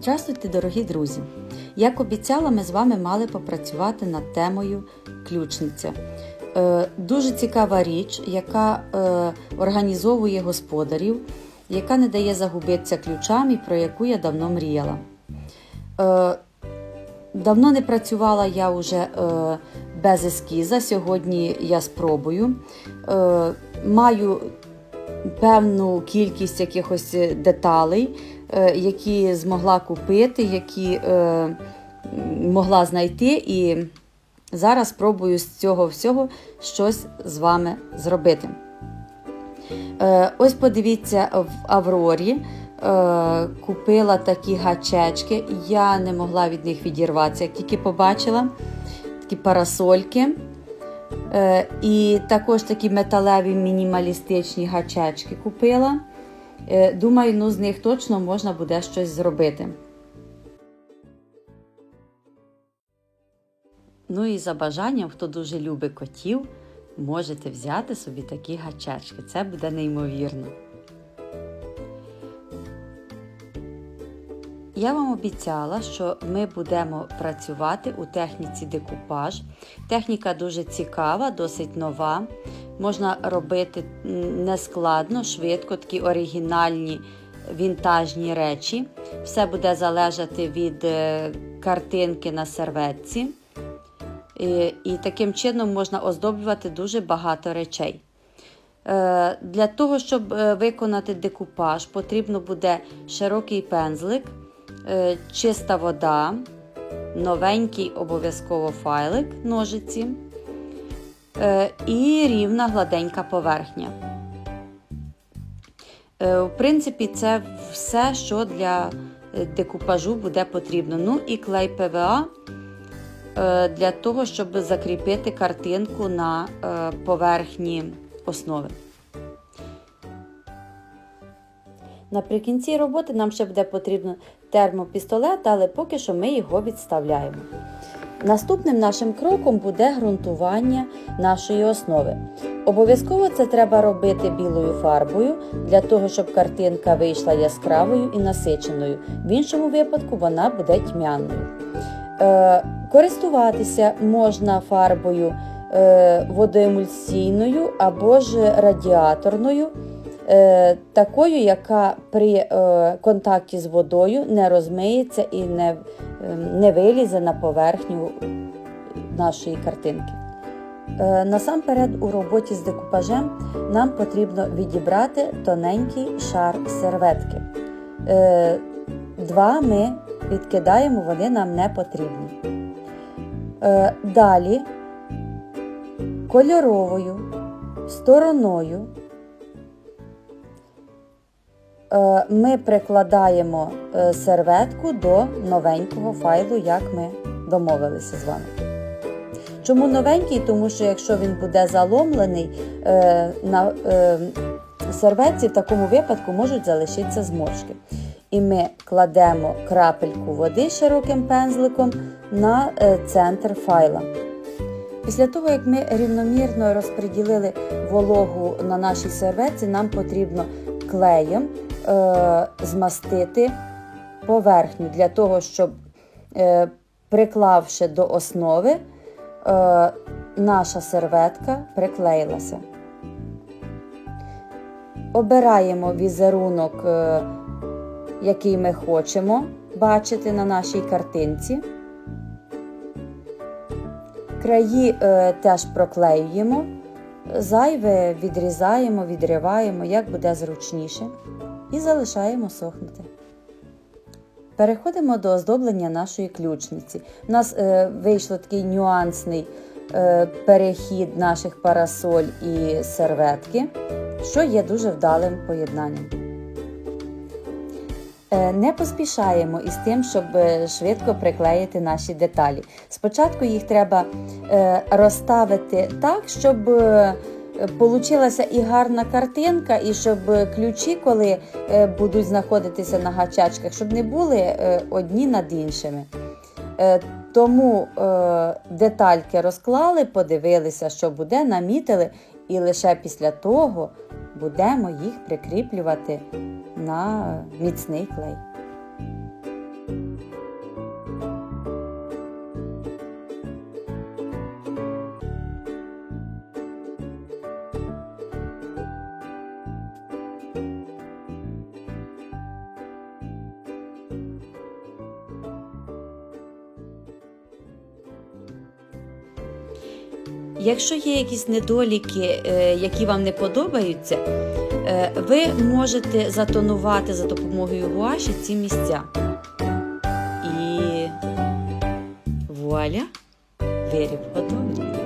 Здравствуйте, дорогі друзі! Як обіцяла, ми з вами мали попрацювати над темою ключниця. Е, дуже цікава річ, яка е, організовує господарів, яка не дає загубитися ключам і про яку я давно мріяла. Е, давно не працювала я вже е, без ескіза. Сьогодні я спробую. Е, маю певну кількість якихось деталей, е, які змогла купити, які е, могла знайти, і зараз спробую з цього всього щось з вами зробити. Е, Ось подивіться, в Аврорі е, купила такі гачечки. Я не могла від них відірватися, як тільки побачила такі парасольки. Е, І також такі металеві мінімалістичні гачечки купила. Е, Думаю, ну з них точно можна буде щось зробити. Ну і за бажанням, хто дуже любить котів, можете взяти собі такі гачечки. Це буде неймовірно. Я вам обіцяла, що ми будемо працювати у техніці декупаж. Техніка дуже цікава, досить нова. Можна робити нескладно, швидко, такі оригінальні вінтажні речі. Все буде залежати від е, картинки на серветці. І, і таким чином можна оздоблювати дуже багато речей. Е, Для того, щоб е, виконати декупаж, потрібно буде широкий пензлик, чиста вода, новенький обов'язково файлик, ножиці і рівна гладенька поверхня. Е, В принципі, це все, що для е, декупажу буде потрібно. Ну і клей ПВА е, для того, щоб закріпити картинку на е, поверхні основи. Наприкінці роботи нам ще буде потрібно термопістолет, але поки що ми його відставляємо. Наступним нашим кроком буде ґрунтування нашої основи. Обов'язково це треба робити білою фарбою для того, щоб картинка вийшла яскравою і насиченою. В іншому випадку вона буде тьмяною. Е, користуватися можна фарбою е, водоемульсійною або ж радіаторною, такою, яка при е, контакті з водою не розмиється і не, е, не вилізе на поверхню нашої картинки. Е, Насамперед, у роботі з декупажем нам потрібно відібрати тоненький шар серветки. Е, Два ми відкидаємо, вони нам не потрібні. Е, Далі кольоровою стороною е, ми прикладаємо е, серветку до новенького файлу, як ми домовилися з вами. Чому новенький? Тому що якщо він буде заломлений е, на е, серветці, в такому випадку можуть залишитися зморшки. І ми кладемо крапельку води широким пензликом на е, центр файла. Після того, як ми рівномірно розподілили вологу на нашій серветці, нам потрібно клеєм е, змастити поверхню для того, щоб, е, приклавши до основи, е, наша серветка приклеїлася. Обираємо візерунок, е, який ми хочемо бачити на нашій картинці. Краї е, теж проклеюємо, зайве відрізаємо, відриваємо, як буде зручніше, і залишаємо сохнути. Переходимо до оздоблення нашої ключниці. У нас е, вийшло такий нюансний е, перехід наших парасоль і серветки, що є дуже вдалим поєднанням. Е, Не поспішаємо із тим, щоб е, швидко приклеїти наші деталі. Спочатку їх треба е, розставити так, щоб получилася і гарна картинка, і щоб ключі, коли е, будуть знаходитися на гачачках, щоб не були е, одні над іншими. Е, Тому е, детальки розклали, подивилися, що буде, намітили, і лише після того будемо їх прикріплювати на міцний клей. Якщо є якісь недоліки, е, які вам не подобаються, е, ви можете затонувати за допомогою гуаші ці місця. І вуаля, виріб готовий.